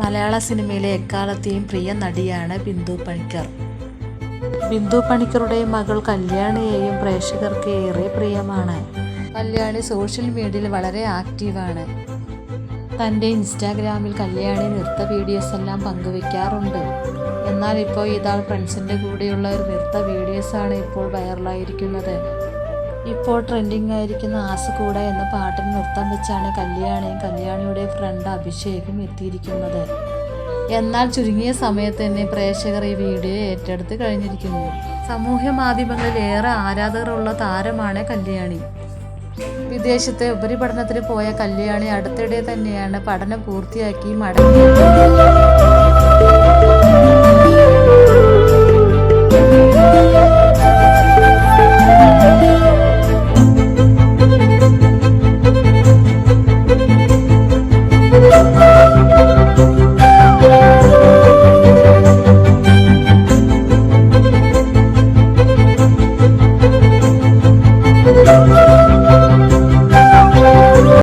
മലയാള സിനിമയിലെ എക്കാലത്തെയും പ്രിയ നടിയാണ് ബിന്ദു പണിക്കർ. ബിന്ദു പണിക്കറുടെ മകൾ കല്യാണിയെയും പ്രേക്ഷകർക്ക് ഏറെ പ്രിയമാണ്. കല്യാണി സോഷ്യൽ മീഡിയയിൽ വളരെ ആക്റ്റീവാണ്. തന്റെ ഇൻസ്റ്റാഗ്രാമിൽ കല്യാണി നൃത്ത വീഡിയോസ് എല്ലാം പങ്കുവെക്കാറുണ്ട്. എന്നാൽ ഇപ്പോൾ ഇതാൾ ഫ്രണ്ട്സിന്റെ കൂടെയുള്ള ഒരു നൃത്ത വീഡിയോസാണ് ഇപ്പോൾ വൈറലായിരിക്കുന്നത്. ഇപ്പോൾ ട്രെൻഡിങ് ആയിരിക്കുന്ന ആസകൂട എന്ന പാട്ടിന് നൃത്തം വെച്ചാണ് കല്യാണിയും കല്യാണിയുടെ ഫ്രണ്ട് അഭിഷേകും എത്തിയിരിക്കുന്നത്. എന്നാൽ ചുരുങ്ങിയ സമയത്ത് തന്നെ പ്രേക്ഷകർ ഈ വീഡിയോ ഏറ്റെടുത്ത് കഴിഞ്ഞിരിക്കുന്നു. സമൂഹ മാധ്യമങ്ങളിൽ ഏറെ ആരാധകരുള്ള താരമാണ് കല്യാണി. വിദേശത്തെ ഉപരിപഠനത്തിന് പോയ കല്യാണി അടുത്തിടെ തന്നെയാണ് പഠനം പൂർത്തിയാക്കി മടങ്ങിയത്